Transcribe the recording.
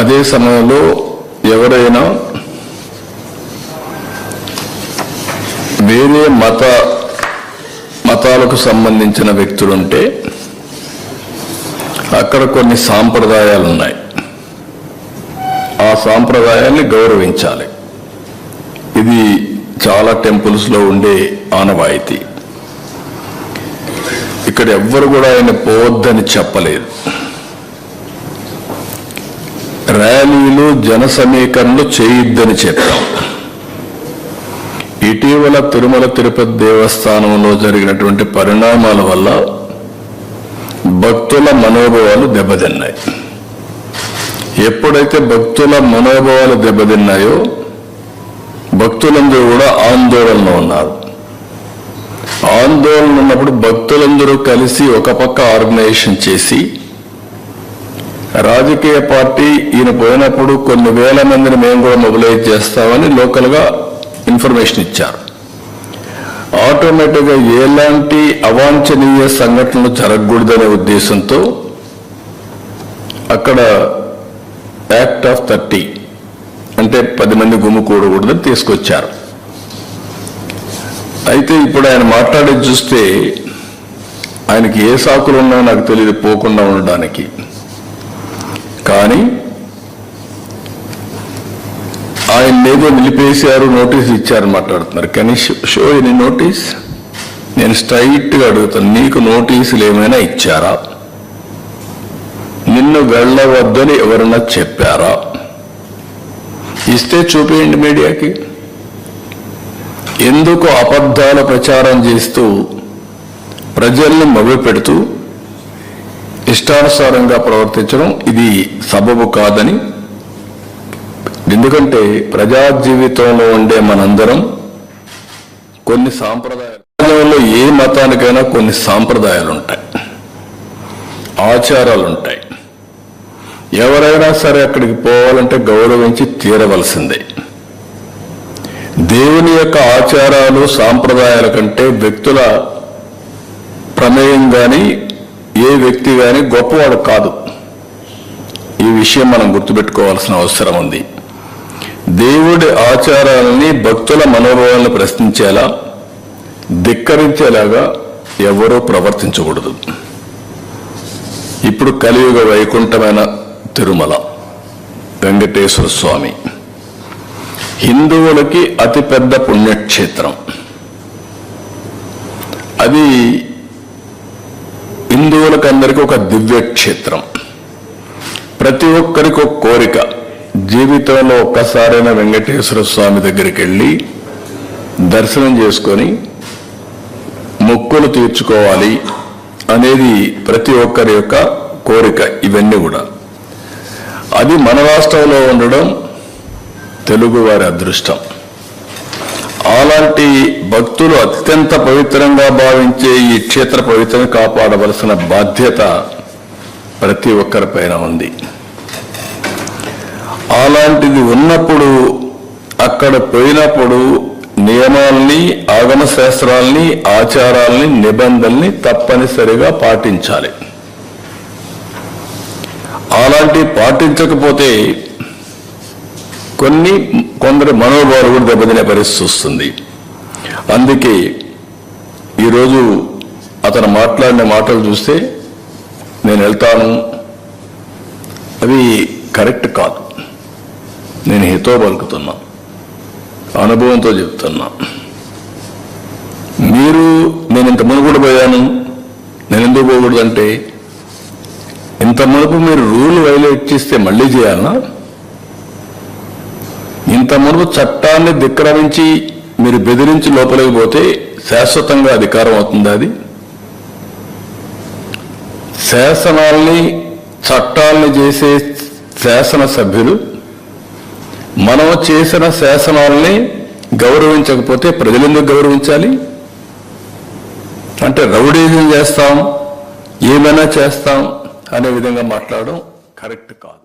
అదే సమయంలో ఎవరైనా వేరే మత మతాలకు సంబంధించిన వ్యక్తులుంటే అక్కడ కొన్ని సాంప్రదాయాలు ఉన్నాయి ఆ సాంప్రదాయాన్ని గౌరవించాలి. ఇది చాలా టెంపుల్స్లో ఉండే ఆనవాయితీ. ఇక్కడ ఎవ్వరు కూడా ఆయన పోవద్దని చెప్పలేదు. ర్యాలీలు జన సమీకరణలు చేయొద్దని చెప్పాం. ఇటీవల తిరుమల తిరుపతి దేవస్థానంలో జరిగినటువంటి పరిణామాల వల్ల భక్తుల మనోభావాలు దెబ్బతిన్నాయి. ఎప్పుడైతే భక్తుల మనోభావాలు దెబ్బతిన్నాయో భక్తులందరూ కూడా ఆందోళనలో ఉన్నారు. ఆందోళన ఉన్నప్పుడు భక్తులందరూ కలిసి ఒక పక్క ఆర్గనైజేషన్ చేసి రాజకీయ పార్టీ ఈయన పోయినప్పుడు కొన్ని వేల మందిని మేము కూడా మొబిలైజ్ చేస్తామని లోకల్గా ఇన్ఫర్మేషన్ ఇచ్చారు. ఆటోమేటిక్గా ఎలాంటి అవాంఛనీయ సంఘటనలు జరగకూడదనే ఉద్దేశంతో అక్కడ యాక్ట్ ఆఫ్ థర్టీ అంటే పది మంది గుమ్ము కూడకూడదని తీసుకొచ్చారు. అయితే ఇప్పుడు ఆయన మాట్లాడేది చూస్తే ఆయనకి ఏ సాకులు ఉన్నాయో నాకు తెలియదు పోకుండా ఉండడానికి. కానీ ఆయన ఏదో నిలిపేశారు నోటీస్ ఇచ్చారు మాట్లాడుతున్నారు. కానీ షో ఎనీ నోటీస్ నేను స్ట్రైట్గా అడుగుతాను నీకు నోటీసులు ఏమైనా ఇచ్చారా? నిన్ను వెళ్ళవద్దని ఎవరన్నా చెప్పారా? ఇస్తే చూపేయండి మీడియాకి. ఎందుకు అబద్ధాల ప్రచారం చేస్తూ ప్రజల్ని మభ్యపెడుతూ ఇష్టానుసారంగా ప్రవర్తించడం ఇది సబబు కాదని. ఎందుకంటే ప్రజా జీవితంలో ఉండే మనందరం కొన్ని సాంప్రదాయాలు ఏ మతానికైనా కొన్ని సాంప్రదాయాలు ఉంటాయి ఆచారాలు ఉంటాయి ఎవరైనా సరే అక్కడికి పోవాలంటే గౌరవించి తీరవలసిందే. దేవుని యొక్క ఆచారాలు సాంప్రదాయాల కంటే వ్యక్తుల ప్రమేయం కానీ ఏ వ్యక్తి కానీ గొప్పవాడు కాదు. ఈ విషయం మనం గుర్తుపెట్టుకోవాల్సిన అవసరం ఉంది. దేవుడి ఆచారాలని భక్తుల మనోభావాలను ప్రశ్నించేలా ధిక్కరించేలాగా ఎవరూ ప్రవర్తించకూడదు. ఇప్పుడు కలియుగ వైకుంఠమైన తిరుమల వెంకటేశ్వర స్వామి. హిందువులకి అతిపెద్ద పుణ్యక్షేత్రం. అది దివ్యక్షేత్రం. ప్రతి ఒక్కరికి ఒక కోరిక. జీవితంలో ఒక్కసారైనా వెంకటేశ్వర స్వామి దగ్గరికి వెళ్ళి దర్శనం చేసుకొని మొక్కులు తీర్చుకోవాలి అనేది ప్రతి ఒక్కరి యొక్క కోరిక ఇవన్నీ కూడా. అది మన రాష్ట్రంలో ఉండడం తెలుగువారి అదృష్టం. అలాంటి భక్తులు అత్యంత పవిత్రంగా భావించే ఈ క్షేత్ర పవిత్రం కాపాడవలసిన బాధ్యత ప్రతి ఒక్కరిపైన ఉంది. అలాంటిది ఉన్నప్పుడు అక్కడ పోయినప్పుడు నియమాల్ని ఆగమ శాస్త్రాల్ని ఆచారాల్ని నిబంధనల్ని తప్పనిసరిగా పాటించాలి. అలాంటి పాటించకపోతే కొన్ని కొందరు మనోభావాలు కూడా దెబ్బతినే పరిస్థితి వస్తుంది. అందుకే ఈరోజు అతను మాట్లాడిన మాటలు చూస్తే నేను వెళ్తాను. అవి కరెక్ట్ కాదు. నేను హితో పలుకుతున్నా. అనుభవంతో చెప్తున్నా. మీరు నేను ఇంత మునుగుడు పోయాను. నేను ఎందుకు పోకూడదు అంటే ఇంత మునుపు మీరు రూల్ వైలేట్ చేస్తే మళ్ళీ చేయాలనా ఇంత మునుపు చట్టాన్ని ధిక్కరించి మీరు బెదిరించి లోపలికి పోతే శాశ్వతంగా అధికారం అవుతుంది అది? శాసనాల్ని చట్టాల్ని చేసే శాసనసభ్యులు మనం చేసిన శాసనాల్ని గౌరవించకపోతే ప్రజలెందుకు గౌరవించాలి? అంటే రౌడీజం చేస్తాం ఏమైనా చేస్తాం అనే విధంగా మాట్లాడడం కరెక్ట్ కాదు.